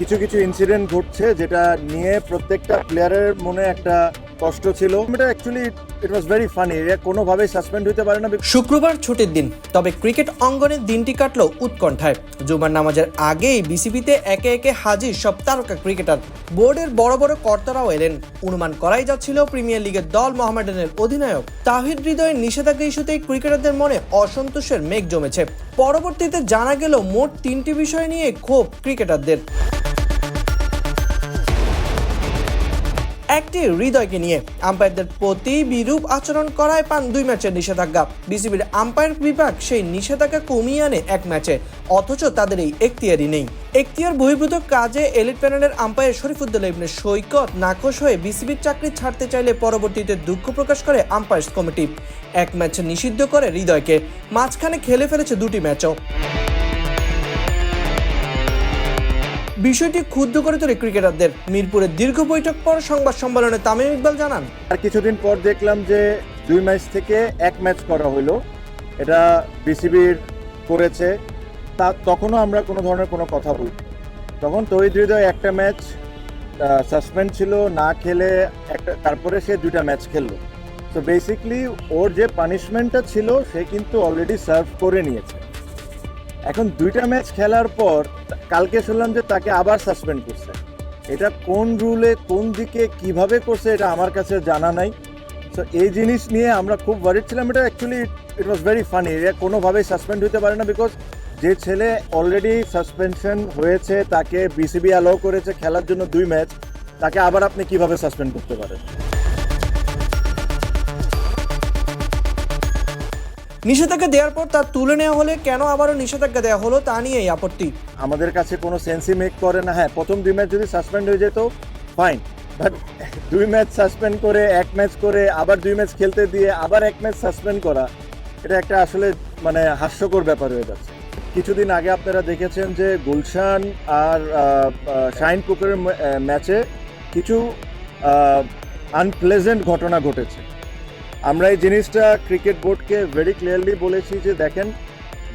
কিছু কিছু ইনসিডেন্ট ঘটছে যেটা নিয়ে প্রত্যেকটা প্লেয়ারের মনে একটা কষ্ট ছিল। এটা actually it was very funny এটা কোনোভাবেই সাসপেন্ড হতে পারে না। শুক্রবার ছুটির দিন, তবে ক্রিকেট অঙ্গনে দিনটি কাটলো উৎকণ্ঠায়। জুমার নামাজের আগেই বিসিবিতে একে একে হাজির সব তারকা ক্রিকেটার। বোর্ডের বড় বড় কর্তারাও এলেন। অনুমান করাই যাচ্ছিল প্রিমিয়ার লিগের দল মোহামেডানের অধিনায়ক। তাহিদ হৃদয়ের নিষেধাজ্ঞা ইস্যুতেই ক্রিকেটারদের মনে অসন্তোষের মেঘ জমেছে। পরবর্তীতে জানা গেল, মোট তিনটি বিষয় নিয়ে ক্ষোভ ক্রিকেটারদের। একটি হৃদয়কে নিয়ে। আম্পায়ারদের প্রতি বিরূপ আচরণ করায় পান দুই ম্যাচের নিষেধাজ্ঞা। বিসিবির আম্পায়ার বিভাগ সেই নিষেধাজ্ঞা কমিয়ে আনে এক ম্যাচে, অথচ তাদের এই এখতিয়ারই নেই। এখতিয়ার বহির্ভূত কাজে এলিট প্যানেলের আম্পায়ার শরীফুদ্দোল্লা ইবনে সৈকত নাকশ হয়ে বিসিবির চাকরি ছাড়তে চাইলে পরবর্তীতে দুঃখ প্রকাশ করে আম্পায়ার্স কমিটি। এক ম্যাচ নিষিদ্ধ করে হৃদয়কে। মাঝখানে খেলে ফেলেছে দুটি ম্যাচও। বিষয়টি ক্ষুব্ধ করে তোলে ক্রিকেটারদের। মিরপুরের দীর্ঘ বৈঠক পর সংবাদ সম্মেলনে তামিম ইকবাল জানান, আর কিছুদিন পর দেখলাম যে দুই ম্যাচ থেকে এক ম্যাচ করা হলো এটা বিসিবির করেছে। তা তখনও আমরা কোনো ধরনের কোনো কথা বলি তখন হৃদয় একটা ম্যাচ সাসপেন্ড ছিল, না খেলে একটা, তারপরে সে দুইটা ম্যাচ খেললো। তো বেসিকলি ওর যে পানিশমেন্টটা ছিল, সে কিন্তু অলরেডি সার্ভ করে নিয়েছে। এখন দুইটা ম্যাচ খেলার পর কালকে শুনলাম যে তাকে আবার সাসপেন্ড করছে। এটা কোন রুলে কোন দিকে, কীভাবে করছে এটা আমার কাছে জানা নাই। সো এই জিনিস নিয়ে আমরা খুব ওয়ারিড ছিলাম। এটা actually it was very funny এটা কোনোভাবেই সাসপেন্ড হতে পারে না বিকজ যে ছেলে অলরেডি সাসপেনশন হয়েছে, তাকে বিসিবি অ্যালাউ করেছে খেলার জন্য দুই ম্যাচ তাকে আবার আপনি কীভাবে সাসপেন্ড করতে পারেন? নিষেধাজ্ঞা দেওয়ার পর তা তুলে নেওয়া হলে কেন আবারও নিষেধাজ্ঞা দেওয়া হলো তা নিয়েই আপত্তি। আমাদের কাছে কোনো সেন্সই মেক করে না। হ্যাঁ প্রথম দুই ম্যাচ যদি সাসপেন্ড হয়ে যেত ফাইন বাট দুই ম্যাচ সাসপেন্ড করে, এক ম্যাচ করে, আবার দুই ম্যাচ খেলতে দিয়ে আবার এক ম্যাচ সাসপেন্ড করা, এটা একটা আসলে মানে হাস্যকর ব্যাপার হয়ে যাচ্ছে। কিছুদিন আগে আপনারা দেখেছেন যে গুলশান আর শাইন পুকুরের ম্যাচে কিছু আনপ্লেজেন্ট ঘটনা ঘটেছে। আমরা এই জিনিসটা ক্রিকেট বোর্ডকে ভেরি ক্লিয়ারলি বলেছি যে দেখেন,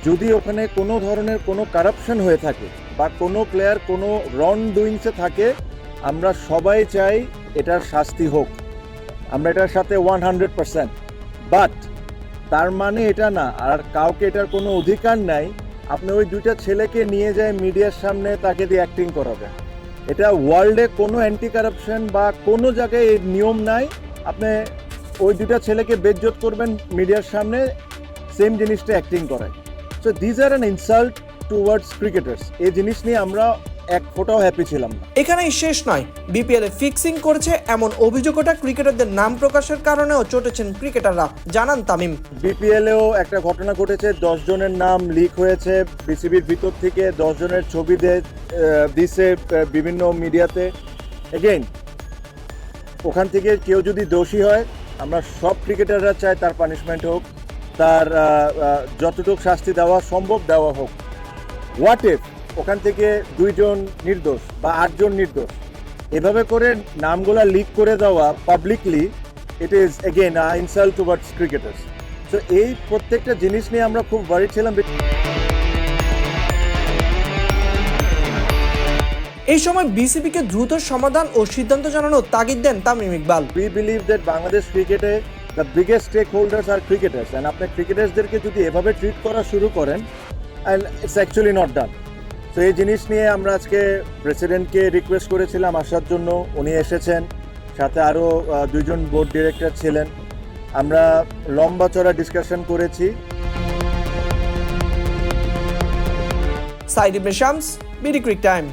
যদি ওখানে কোনো ধরনের কোনো কারাপশন হয়ে থাকে বা কোনো প্লেয়ার কোনো রন ডুইংসে থাকে, আমরা সবাই চাই এটার শাস্তি হোক। আমরা এটার সাথে ওয়ান হান্ড্রেড পার্সেন্ট বাট তার মানে এটা না, আর কাউকে এটার কোনো অধিকার নাই। আপনি ওই দুইটা ছেলেকে নিয়ে যায় মিডিয়ার সামনে তাকে দিয়ে অ্যাক্টিং করাবেন। এটা ওয়ার্ল্ডে কোনো অ্যান্টি কারাপশন বা কোনো জায়গায় নিয়ম নাই। আপনি ওই দুটা ছেলেকে বেজ্জত করবেন মিডিয়ার সামনে সেম জিনিসটা অ্যাক্টিং করায়। So these are an insult towards cricketers এই জিনিস নিয়ে আমরা এক ফোটাও হ্যাপি ছিলাম না। এখানেই শেষ নয়। বিপিএল এ ফিক্সিং করেছে এমন অভিযোগ ওঠা ক্রিকেটারদের নাম প্রকাশের কারণেও চটেছেন ক্রিকেটাররা। জানান তামিম। বিপিএলেও একটা ঘটনা ঘটেছে দশ জনের নাম লিক হয়েছে বিসিবির ভিতর থেকে দশ জনের ছবি দিছে বিভিন্ন মিডিয়াতে। এগেইন ওখান থেকে কেউ যদি দোষী হয় আমরা সব ক্রিকেটাররা চাই তার পানিশমেন্ট হোক, তার যতটুকু শাস্তি দেওয়া সম্ভব দেওয়া হোক। হোয়াট ইফ ওখান থেকে দুইজন নির্দোষ বা আটজন নির্দোষ? এভাবে করে নামগুলা লিক করে দেওয়া publicly it is again a insult towards cricketers তো এই প্রত্যেকটা জিনিস নিয়ে আমরা খুব ওয়ারিড ছিলাম। এই সময় বিসিবিকে দ্রুত সমাধান ও সিদ্ধান্ত জানানোর তাগিদ দেন Tamim Iqbal. We believe that Bangladesh ক্রিকেটে the biggest stakeholders are cricketers and আপনি ক্রিকেটার্সদেরকে যদি এভাবে ট্রিট করা শুরু করেন and it's actually not done তো এই জিনিস নিয়ে আমরা আজকে প্রেসিডেন্টকে রিকোয়েস্ট করেছিলাম আসার জন্য উনি এসেছেন সাথে আরও দুইজন বোর্ড ডিরেক্টর ছিলেন। আমরা লম্বা চড়া ডিসকাশন করেছি। Side Ibne Shams BD Cric Time.